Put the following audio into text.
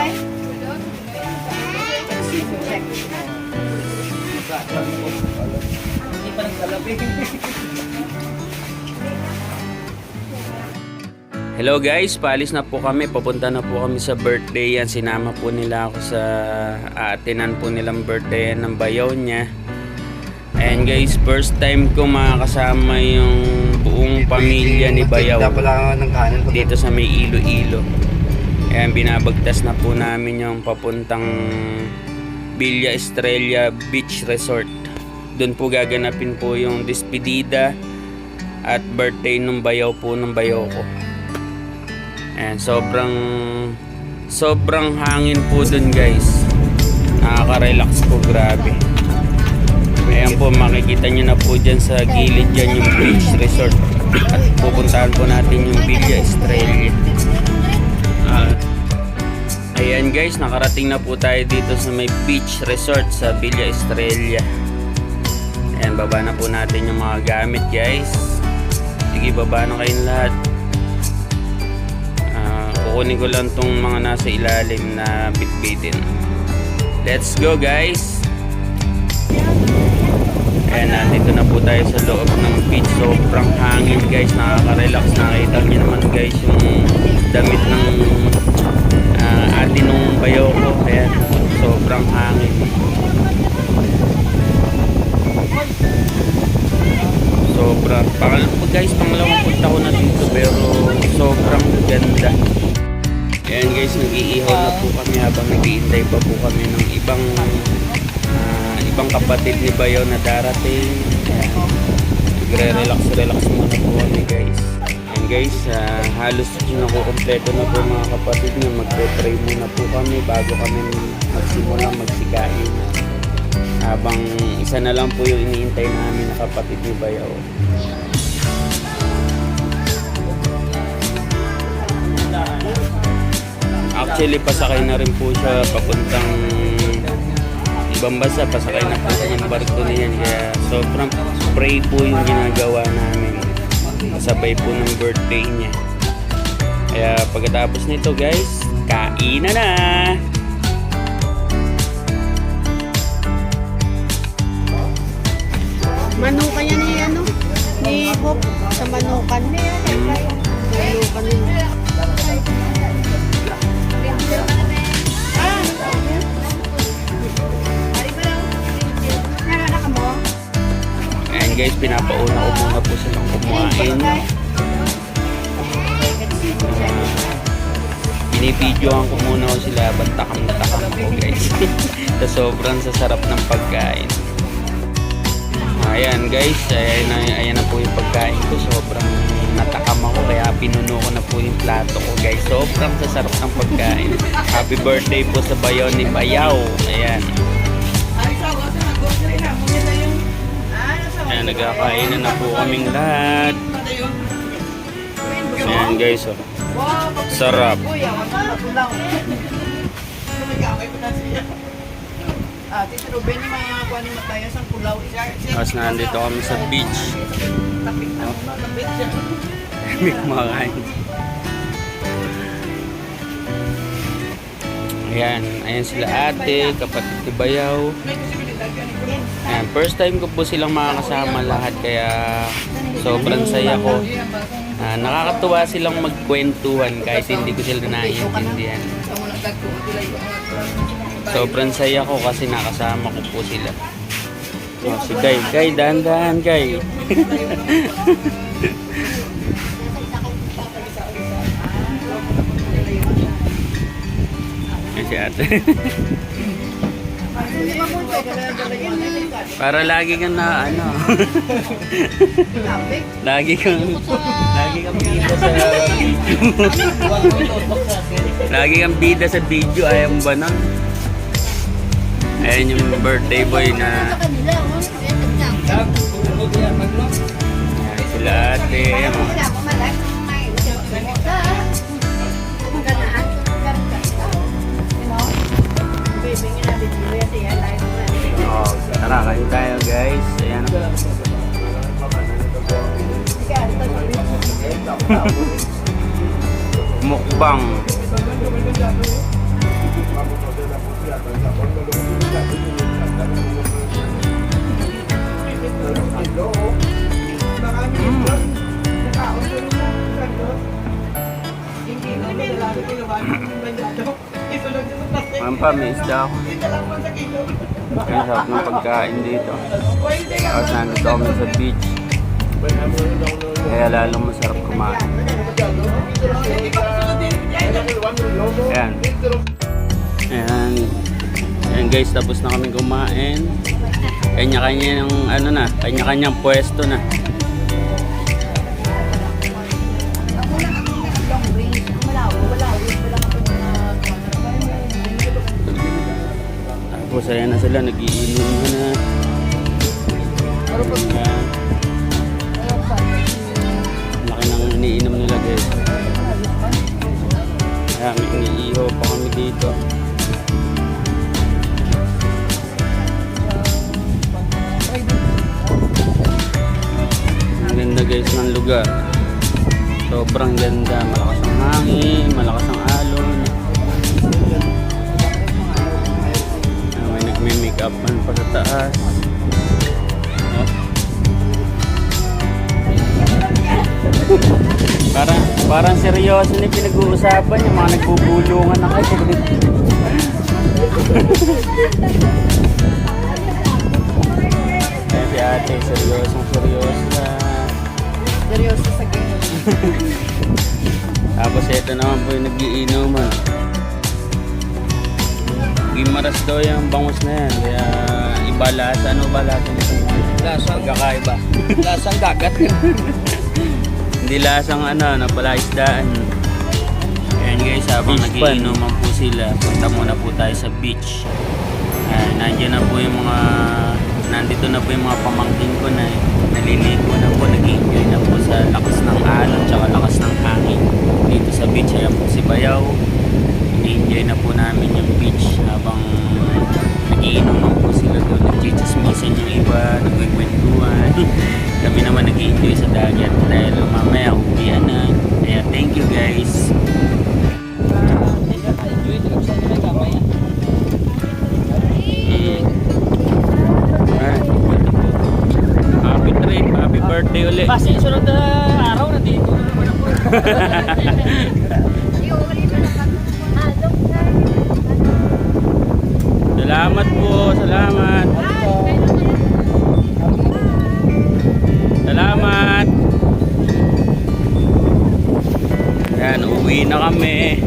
Hindi pa. Hello guys, paalis na po kami. Papunta na po kami sa birthday yan. Sinama po nila ako sa aatinan po nilang birthday yan ng bayaw niya. And guys, first time ko makakasama yung buong pamilya ni Bayaw dito sa may Ilo-Ilo. Ayan, binabagtas na po namin yung papuntang Villa Estrella Beach Resort. Doon po gaganapin po yung despedida at birthday ng bayaw po ng bayaw ko. Ayan, sobrang sobrang hangin po doon guys. Nakaka-relax po, grabe. Ayan po, makikita nyo na po dyan sa gilid dyan yung beach resort. At pupuntahan po natin yung Villa Estrella. Guys, nakarating na po tayo dito sa may beach resort sa Villa Estrella. Ayan, baba na po natin yung mga gamit guys. Sige, baba na kayong lahat. Ah, kukunin ko lang tong mga nasa ilalim na bitbitin. Let's go guys! Ayan, nandito na po tayo sa loob ng beach. Sobrang hangin guys, nakaka-relax. Nakita niyo naman guys yung damit ng uh, ate nung bayo ko. Ayan, sobrang hangin. Sobrang, pangal guys, pangalawang punta ko na dito pero sobrang ganda. Ayan guys, nag-iihaw na po kami habang naghihintay pa po kami ng ibang ah, ibang kapatid ni Bayo na darating. Ayan. Nagre-relax-relax muna po kami guys. Guys, ah, halos nakukompleto na po mga kapatid na magpe-pray muna po kami bago kami magsimula magsikain. Habang isa na lang po yung iniintay namin na kapatid ni Bayo. Actually, pasakay na rin po siya papuntang ibang bansa. Pasakay na po siya yung barko na yan. Kaya sobrang pray po yung ginagawa namin. Kasabay po ng birthday niya. Kaya pagkatapos nito guys, kainan na! Manukan yan ni ano? Ni Hop. Sa manukan. Manukan niya. Ayan guys, pinapauna ko muna po silang kumain. Binibidyohan ko muna ko sila habang takam na takam ko guys. sa sobrang sasarap ng pagkain. Ayan guys, ayan na, ayan na po yung pagkain ko. Sobrang natakam ako kaya pinuno ko na po yung plato ko guys. Sobrang sasarap ng pagkain. Happy birthday po sa bayaw ni Bayaw. Ayan. Ayan, nagkakainan na po kaming lahat. Ayan guys, oh. Sarap. Tapos nandito kami sa beach. May kumakain. Ayan, ayan sila ate, kapatid ni Bayaw. Ayan, first time ko po silang makakasama lahat kaya sobrang saya ko. Ah, nakakatuwa silang magkwentuhan kahit hindi ko sila naiintindihan. Sobrang saya ko kasi nakasama ko po sila. Oh, si Guy, Guy, dahan-dahan, Guy. Si ate. Para lagi kang na ano. lagi kang lagi kang bida sa lagi kang bida sa video ayaw mo ba nun? Yung birthday boy na Ayan, sila ate. Mga Oh, tara, kayo tayo guys. Ayan. Mukbang. Mampa, may isda ako. Kaya sarap ng pagkain dito. Tapos nandito kami sa beach. Kaya lalong masarap kumain. Ayan. Ayan. Ayan guys, tapos na kami kumain. Kanya-kanya ng ano na, kanya-kanyang pwesto na. Tapos ayan na sila, nagiinom na. Ayan. Laki ng iniinom nila guys. Kaya may iniihaw pa kami dito. Ang ganda guys ng lugar. Sobrang ganda. Malakas ang hangin, malakas ang up man pa sa taas. Oh. Parang, parang seryoso na pinag-uusapan yung mga nagbubulungan na kayo. Ayan si ate, seryosong seryoso na. Seryoso sa game. Tapos ito naman po yung nagiinuman. Gimaras daw yung bangus na yan. Kaya iba lasa. Ano ba lasa nito? Lasang kakaiba. Lasang dagat. Hindi lasang ano, napalaisdaan. Ayan guys, habang pan. nagiinuman po sila, punta muna po tayo sa beach. Ayan, nandiyan na po yung mga, nandito na po yung mga pamangkin ko na naliligo na po, nag-enjoy na po sa lakas ng alon, tsaka lakas ng hangin. Dito sa beach, ayan po si Bayaw. Enjoy na po namin yung beach habang Iba, nagkikwentuhan. Kami naman nag-enjoy sa dagat dahil mamaya uwian na. Kaya thank you guys. Happy trip, happy birthday ulit. Kasi sunod na araw na dito. Salamat po, salamat. Salamat. Yan, uwi na kami.